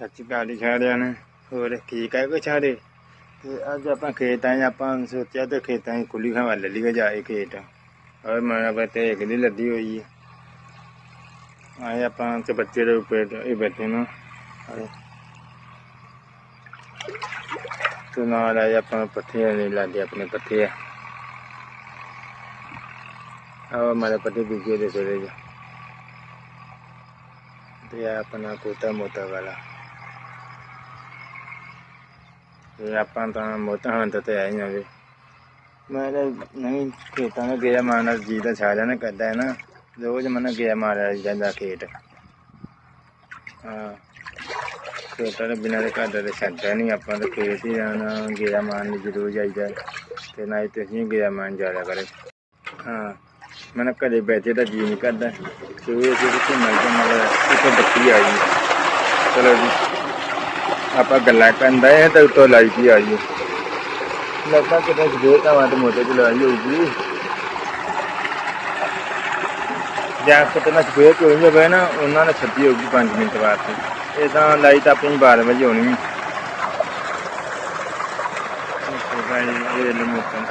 ਸੱਚੀ ਕਾਲੀ ਛਾੜਿਆ ਨੇ। ਹੋਰ ਠੀਕ ਹੈ ਕੋਈ ਛਾੜੇ ਤੇ ਅੱਜ ਆਪਾਂ ਖੇਤਾਂ 'ਚ ਆਪਾਂ ਸੋਚਿਆ ਤੇ ਖੇਤਾਂ 'ਚ ਖੁੱਲੀ ਹਵਾ ਲੈ ਲਈ ਜਾਏ ਖੇਤ। ਔਰ ਮਾਣਾ ਬਤੇ ਇੱਕ ਦੀ ਲੱਦੀ ਹੋਈ ਹੈ ਆਏ ਆਪਾਂ ਤੇ ਬੱਚੇ ਦੇ ਉੱਪਰ ਇਹ ਬੈਠੇ ਨਾ। ਤੇ ਨਾਲ ਆਏ ਆਪਾਂ ਪੱਠੇ ਨਹੀਂ ਲਾਦੇ ਆਪਣੇ ਪੱਠੇ ਆ। ਆਹ ਮਾਰੇ ਪੱਠੇ ਬੀਜੇ ਦੇ ਸੋਰੇ ਜਾ ਤੇ ਆਪਣਾ ਕੋਤਾ ਮੋਤਾ ਵਾਲਾ। ਤੇ ਆਪਾਂ ਤਾਂ ਮੋਤਾ ਹਾਂ ਤੇ ਆਈ ਨਾ ਵੀ ਮੈਂ ਨਹੀਂ, ਖੇਤਾਂ ਨੂੰ ਗਿਆ ਮਾਰਨਾ ਜੀ ਦਾ ਸਾਰਿਆਂ ਨੇ ਕਰਦਾ ਹੈ ਨਾ। ਰੋਜ਼ ਮਨ ਗਿਆ ਮਾਰਿਆ ਜਾਂਦਾ ਖੇਤ। ਹਾਂ। ਖੇਤਾਂ ਦੇ ਬਿਨਾਂ ਦੇ ਘਰ ਦਾ ਤਾਂ ਛੱਡਦਾ ਨਹੀਂ। ਆਪਾਂ ਤਾਂ ਖੇਤ ਹੀ ਜਾਣਾ ਗਿਆ ਮਾਰਨ ਜ਼ਰੂਰ ਜਾਈਦਾ। ਤੇ ਨਾ ਹੀ ਤੁਸੀਂ ਗਿਆ ਮਾਰਨ ਜਾਇਆ ਕਰੇ। ਹਾਂ। ਮੈਨੂੰ ਘਰੇ ਬੈਠੇ ਤਾਂ ਜੀ ਨਹੀਂ ਕਰਦਾ। ਤੇ ਉਹ ਜੇ ਕਿ ਮਿਲ ਜਾ ਮਤਲਬ ਬੱਤੀ ਆਈ ਚਲੋ ਜੀ। ਆਪਾਂ ਗੱਲਾਂ ਕਰਨ ਦਾ ਤਾਂ ਉੱਤੋਂ ਲਾਈਟ ਹੀ ਆਈ ਲੱਗਦਾ ਕਿਤੇ ਸਵੇਰ ਤਾਂ ਵਾਟ ਮੋਟੇ ਚ ਲਾਈ ਹੋਊਗੀ ਜਾਂ ਕਿਤੇ ਨਾ ਸਵੇਰ ਤੋਂ ਹੋਈ ਹੋਵੇ ਨਾ ਉਹਨਾਂ ਨੇ ਛੱਡੀ ਹੋਊਗੀ 5 ਮਿੰਟ ਬਾਅਦ ਤੇ ਇਹ ਤਾਂ ਲਾਈਟ ਆਪਣੀ 12 ਵਜੇ ਹੋਣੀ ਹੈ ਇਹ ਲਮੋਕਨ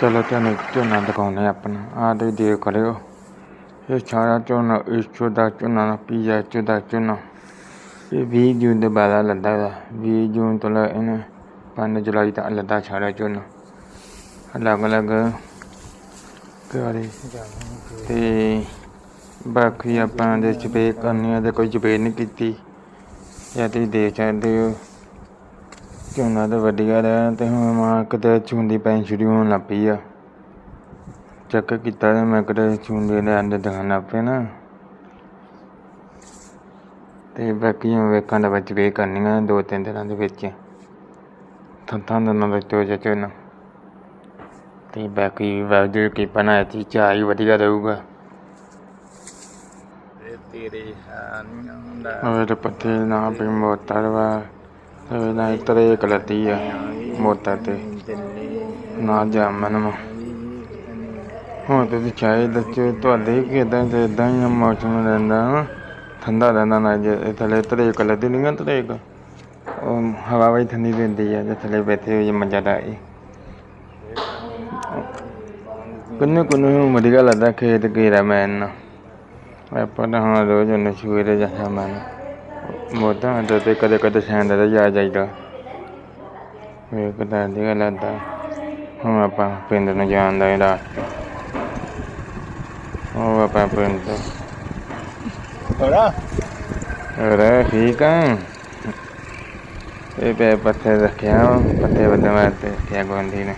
ਚਲੋ ਤੁਹਾਨੂੰ ਝੋਨਾ ਦਿਖਾਉਂਦੇ ਹਾਂ ਆਪਣਾ। ਆਹ ਤੁਸੀਂ ਦੇਖ ਕਰਿਓ ਇਹ ਸਾਰਾ ਝੋਨਾ, ਇਸੋ ਦਾ ਝੋਨਾ ਨਾ ਪੀਆ ਇਸੋ ਦਾ ਝੋਨਾ। ਇਹ 20 ਜੂਨ ਤੋਂ ਬਾਅਦ ਲੱਦਾ ਦਾ ਵੀਹ ਜੂਨ ਤੋਂ ਲੈ ਇਹਨੇ 5 ਜੁਲਾਈ ਤੱਕ ਲੱਦਾ ਸਾਰਾ ਝੋਨਾ। ਅਲੱਗ ਅਲੱਗ ਕਰੇ ਤੇ ਬਾਕੀ ਆਪਾਂ ਦੇ ਸਪੇ ਕਰਨੀ ਆ ਤੇ ਕੋਈ ਸਪੇ ਨਹੀਂ ਕੀਤੀ। ਜਾਂ ਤੁਸੀਂ ਦੇਖ ਸਕਦੇ ਹੋ। ਝੋਨਾ ਤਾਂ ਵਧੀਆ ਰਿਹਾ ਤੇ ਹੁਣ ਮਾਂ ਕਿਤੇ ਚੁੰਦੀ ਪੈਣ ਸ਼ੁਰੂ ਹੋਣ ਲੱਗ ਪਈ ਆ। ਚੱਕ ਕੀਤਾ ਤੇ ਮੈਂ ਕਿਤੇ ਚੁੰਦੀ ਦੇ ਅੰਦਰ ਦਿਖਾਣ ਲੱਗ ਪਿਆ ਨਾ। ਤੇ ਬਾਕੀ ਹੁਣ ਵੇਖਣ ਦਾ ਵਿੱਚ ਵੇ ਕਰਨੀਆਂ ਦੋ ਤਿੰਨ ਦਿਨਾਂ ਦੇ ਵਿੱਚ। ਥਾਂ ਦਿਨਾਂ ਦਾ ਚੋਜਾ ਝੋਨਾ ਤੇ ਬਾਕੀ ਵਾਜੂ ਕੀ ਬਣਾਇਆ ਤੀ ਚਾਹ ਹੀ ਵਧੀਆ ਰਹੂਗਾ। ਤੇਰੇ ਦਾ ਮੇਰੇ ਪੱਤੇ ਨਾ ਵੀ ਮੋਟਰ ਵਾ ਤੇ ਨਾ ਤਰੇ ਕਲਤੀ ਆ ਮੋਟਰ ਤੇ। ਨਾ ਜਾਮਨ ਵਾ। ਹੁਣ ਤੁਸੀਂ ਚਾਹੇ ਦੱਸੋ ਤੁਹਾਡੇ ਕਿਦਾਂ ਤੇ ਇਦਾਂ ਹੀ ਆ ਮੌਸਮ ਰਹਿੰਦਾ ਨਾ ਠੰਡਾ ਰਹਿੰਦਾ ਨਾ ਜੇ ਇਹ ਥੱਲੇ ਤਰੇ ਕਲਤੀ ਨਹੀਂ ਗਾ ਤਰੇ ਉਹ ਹਵਾ ਵੀ ਠੰਡੀ ਦਿੰਦੀ ਆ ਜੇ ਥੱਲੇ ਬੈਠੇ ਹੋਏ ਮਜ਼ਾ ਦਾ ਕਿੰਨੇ ਕਿੰਨੇ ਨੂੰ ਵਧੀਆ ਲੱਗਦਾ ਖੇਤ ਘੇਰਾ ਮੈਂ ਮੈਨ ਆਪਾਂ ਤਾਂ ਹੁਣ ਰੋਜ਼ ਉਹਨੇ ਸਵੇਰੇ ਜਾਂਦਾ ਮੈਂ ਮੋਟਾ ਹੁੰਦਾ ਤੇ ਕਦੇ ਕਦੇ ਸੈਂਡ ਦਾ ਜਾ ਜਾਈਦਾ। ਵੇਖਦਾ, ਵਧੀਆ ਲੱਗਦਾ। ਹੁਣ ਆਪਾਂ ਪਿੰਡ ਨੂੰ ਜਾਣ ਦਾ ਰਾਸਤਾ ਉਹ ਆਪਾਂ ਇਹ ਪੇ ਪੱਥੇ ਰੱਖਿਆ ਪੱਥੇ ਬੰਦੇ ਮੈਂ ਤੇ ਕਿਆ ਗੋਂਦੀ ਨੇ